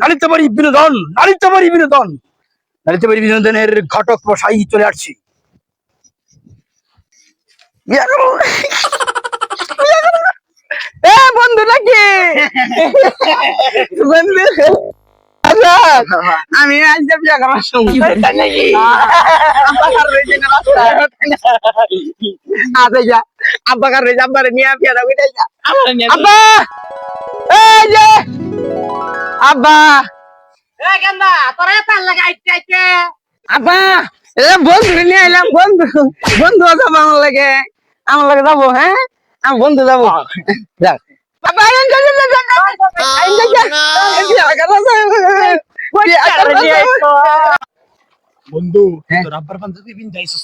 নালিতে পারি বিনোদন নালিতে পারি বিনোদন। নালিতে পারি বিনোদনের ঘটক মশাই চলে আসছি। বন্ধু নাকি? বন্ধু? আচ্ছা, আমি আজ যে বিয়া করার সময় তাই নাকি? আব্বা কার? আচ্ছা যা আব্বা কার নিয়ে আব্বা! এই যে! আব্বা। আব্বা এ বন্ধু নিয়ে এলাম বন্ধু বন্ধু যাব আমার লাগে। আমার লাগে যাব হ্যাঁ? আমার বন্ধু যাব। যাক। আব্বা আইন যা, যা, যা। আইন যা, যা। বন্ধু হ্যাঁ? তোর আব্বার পাঞ্জাবি বিন যাইছিস।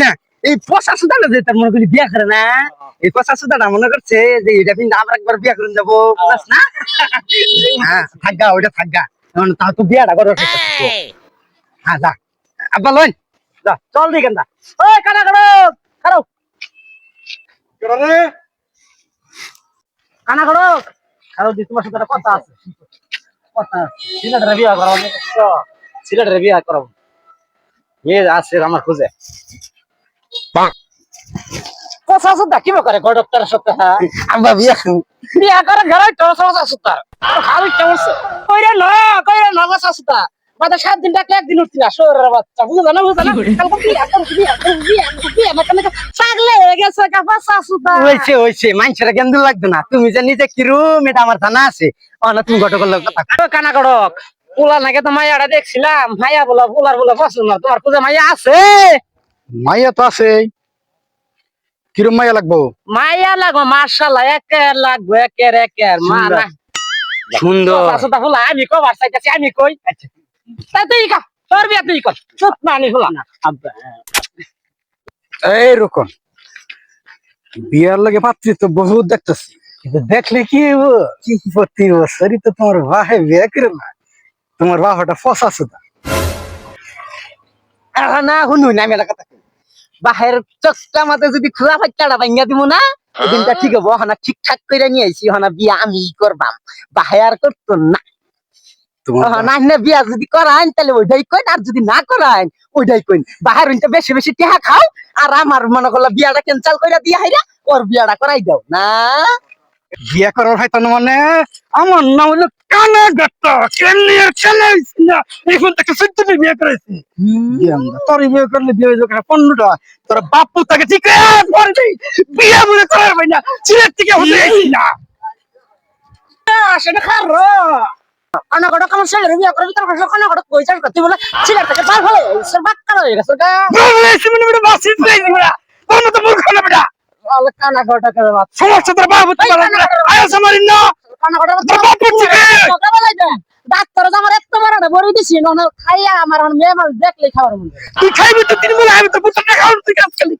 না। এই পচা সুদাটা যে তার মনে করি বিয়া করে না। এই পচা সুদাটা মনে করছে যে এটা কিন্তু আবার একবার বিয়া করে যাব বুঝাস না? হ্যাঁ থাকগা ওইটা থাকগা। এখন তা তো বিয়াটা করো হ্যাঁ যা। আব্বা লইন। যা চল ওই কানা করো করো কানা করো কারও দি তোমার সাথে কথা আছে। কথা সিলেটের বিয়া করাবো। সিলেটের বিয়া করাবো। মেয়ে আছে আমার খুঁজে। কথা সুদ্ধা করে সাথে আব্বা বিয়া বিয়া করে ঘরে তোর সমস্যা সুতার খালি কেমন কইরে না কইরে না কথা সুতা বাদা সাত দিন ডাকলে একদিন উঠতি না শহরের বাচ্চা। বুঝা না বুঝা না কালকে বিয়া করবি বিয়া করবি বিয়া করবি বিয়া না কালকে পাগলে হয়ে গেছে কাপা সুতা হইছে হইছে মাইনছের কেন্দ্র লাগবে না। তুমি যে নিজে কি রুম এটা আমার জানা আছে। অনা তুমি গটকল কথা কানা গড়ক পোলা নাকি তো দেখছিলাম। মাইয়া বলা পোলার বলা পছন্দ তোমার পূজা মাইয়া আছে। মাইয়া তো আছে কিরম মাইয়া লাগবো? মাইয়া লাগবো মার্শাল্লাহ একের লাগবে একের একের মা সুন্দর। আমি কই আচ্ছা। তাই তুই কা তোর বিয়া তুই কর। চুপ মানি হলা না। এই রকম। বিয়ার লাগে পাত্রী তো বহুত দেখতেছি। কিন্তু দেখলে কি? কি প্রতি বছরই তো তোমার বাহে বিয়ে করে না। তোমার ফসা সুদা না শুনু না আমি। বাহের চকটা মাতে যদি খোলা ফাইটাটা ভাঙ্গা দিব না ওদিনটা ঠিক হব হনা ঠিকঠাক করে নিয়ে আইছি হনা বিয়া আমি করবাম। বাহে আর করতো না। না না বিয়া যদি করাইন তাহলে ওইটাই কইন আর যদি না ওইটাই কইন। বাহির হইতে বেশি বেশি টিহা খাও আর আমার মনে করল বিয়াটা ক্যান্সেল করে দিয়া হাইরা ওর বিয়াটা করাই দাও। না বিয়ে করার হয়তো মানে? আমার নাম হলো কানা দত্ত কেমনি আর ছেলে হইছে না। এখন থেকে সত্যি বিয়ে করেছি। তোর বিয়ে করলে বিয়ে হয়ে যাবে পনেরোটা। তোর বাপু তাকে ঠিক পড়বি বিয়ে মনে করার ভাই না। ছেলের থেকে হতে না। সেটা খারো। অনাগড় কেমন ছেলে বিয়া করবি তোর কাছে অনাগড় কই তুই বলে ছেলের থেকে বার হয়ে বাক্কা হয়ে গেছে মূর্খ না বেটা না? ডাক্তার আমার এত বড় বড় দিছি না খাইয়া আমার মেয়ে মানুষ দেখলে খাওয়ার মনে। তুই খাইবি তো তিন বেলা আমি তো পুত্রটা খাওয়ার তুই কাজ করলি